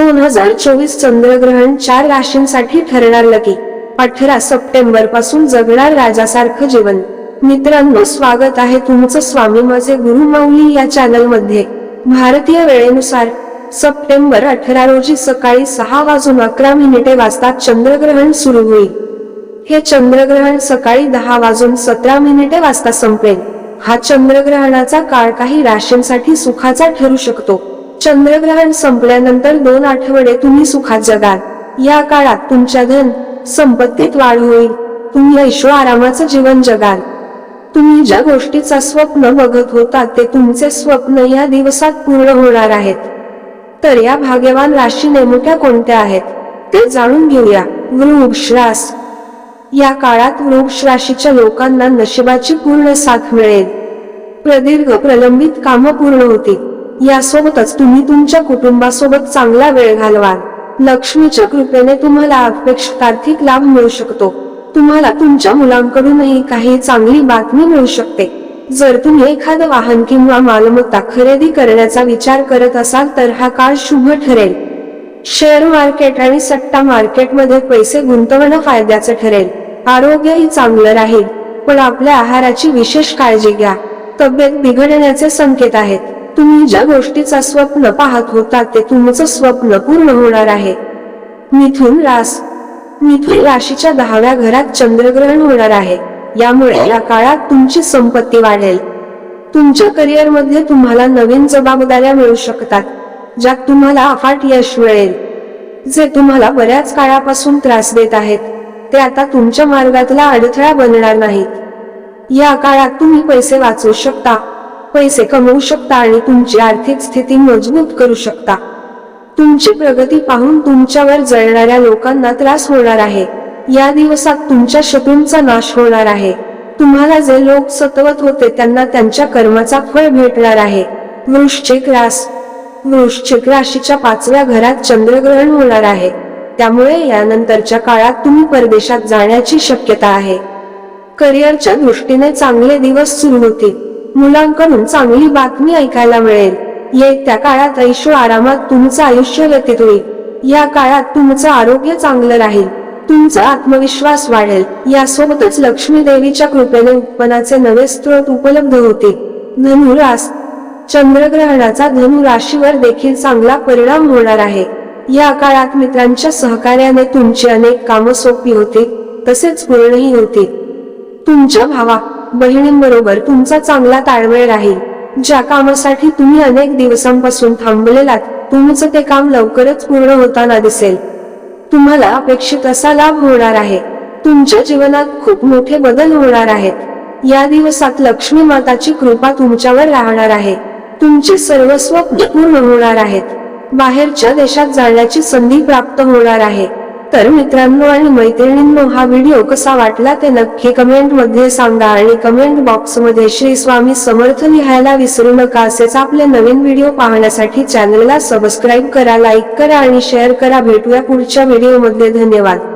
दोन हजार चोवीस चंद्रग्रहण चार राशींसाठी ठरणार लकी. अठरा सप्टेंबरपासून जगणार राजासारखं जीवन मित्रांनो स्वागत आहे तुमचं स्वामी माझे गुरु माऊली या चॅनलमध्ये भारतीय वेळेनुसार सप्टेंबर अठरा रोजी सकाळी सहा वाजून अकरा मिनिटे वाजता चंद्रग्रहण सुरू होईल. हे चंद्रग्रहण सकाळी दहा वाजून सतरा मिनिटे वाजता संपेल. हा चंद्रग्रहणाचा काळ काही राशींसाठी सुखाचा ठरू शकतो. चंद्रग्रहण संपल्यानंतर दोन आठवडे तुम्ही सुखात जगाल. या काळात तुमच्या धन संपत्तीत वाढ होईल. तुम्ही ऐशो आरामाचं जीवन जगाल. तुम्ही ज्या गोष्टीचा स्वप्न बघत होता ते तुमचे स्वप्न या दिवसात पूर्ण होणार आहेत. तर या भाग्यवान राशी नेमक्या कोणत्या आहेत ते जाणून घेऊया. वृक्षरास या काळात वृक्ष राशीच्या लोकांना नशिबाची पूर्ण साथ मिळेल. प्रदीर्घ प्रलंबित कामं पूर्ण होतील. यासोबतच तुम्ही तुमच्या कुटुंबासोबत चांगला वेळ घालवाल. लक्ष्मीच्या कृपेने तुम्हाला अपेक्षित आर्थिक लाभ मिळू शकतो. तुम्हाला तुमच्या मुलांकडूनही काही चांगली बातमी मिळू शकते. जर तुम्ही एखादं वाहन किंवा मालमत्ता खरेदी करण्याचा विचार करत असाल तर हा काळ शुभ ठरेल. शेअर मार्केट आणि सट्टा मार्केटमध्ये पैसे गुंतवणं फायद्याचं ठरेल. आरोग्यही चांगलं राहील. पण आपल्या आहाराची विशेष काळजी घ्या. तब्येत बिघडण्याचे संकेत आहेत. तुम्ही ज्या गोष्टीचा स्वप्न पाहत होता ते तुमचं स्वप्न पूर्ण होणार आहे. मिथुन रास मिथुन राशीच्या दहाव्या घरात चंद्रग्रहण होणार आहे. यामुळे या काळात तुमची संपत्ती वाढेल. तुमच्या करिअरमध्ये तुम्हाला नवीन जबाबदाऱ्या मिळू शकतात ज्यात तुम्हाला अफाट यश मिळेल. जे तुम्हाला बऱ्याच काळापासून त्रास देत आहेत ते आता तुमच्या मार्गातला अडथळा बनणार नाहीत. या काळात तुम्ही पैसे वाचवू शकता पैसे कमवू शकता आणि तुमची आर्थिक स्थिती मजबूत करू शकता. तुमची प्रगती पाहून तुमच्यावर जळणाऱ्या लोकांना त्रास होणार आहे. या दिवसात तुमच्या शत्रूंचा नाश होणार आहे. तुम्हाला जे लोक सतवत होते त्यांना त्यांच्या कर्माचा फळ भेटणार आहे. वृश्चिक रास. वृश्चिक राशीच्या पाचव्या घरात चंद्रग्रहण होणार आहे. त्यामुळे यानंतरच्या काळात तुम्ही परदेशात जाण्याची शक्यता आहे. करिअरच्या दृष्टीने चांगले दिवस सुरू होतील. मुलांकडून चांगली बातमी ऐकायला मिळेल. येत्या काळात ऐशो आरामात तुमचं आयुष्य व्यतीत होईल. या काळात तुमचं आरोग्य चांगलं राहील. तुमचा आत्मविश्वास वाढेल. यासोबतच लक्ष्मी देवीच्या कृपेने उत्पन्नाचे नवे स्रोत उपलब्ध होते धनुरास चंद्रग्रहणाचा धनु राशीवर देखील चांगला परिणाम होणार आहे. या काळात मित्रांच्या सहकार्याने तुमची अनेक कामं सोपी होते तसेच पूर्णही होते तुमच्या भावा बहिणींबरोबर तुमचा चांगला ताळमेळ राहील. ज्या कामासाठी तुम्ही अनेक दिवसांपासून थांबलेलात तुमचं ते काम लवकरच पूर्ण होताना दिसेल. तुम्हाला अपेक्षित असा लाभ होणार आहे. तुमच्या जीवनात खूप मोठे बदल होणार आहेत. या दिवसात लक्ष्मी माताची कृपा तुमच्यावर राहणार आहे. तुमचे सर्व स्वप्न पूर्ण होणार आहेत. बाहेरच्या देशात जाण्याची संधी प्राप्त होणार आहे. तर मित्रांनो आणि मैत्रिणींनो हा व्हिडिओ कसा वाटला ते नक्की कमेंटमध्ये सांगा आणि कमेंट बॉक्समध्ये श्री स्वामी समर्थ लिहायला विसरू नका असेच आपले नवीन व्हिडिओ पाहण्यासाठी चॅनलला सबस्क्राईब करा लाईक करा आणि शेअर करा. भेटूया पुढच्या व्हिडिओमध्ये. धन्यवाद.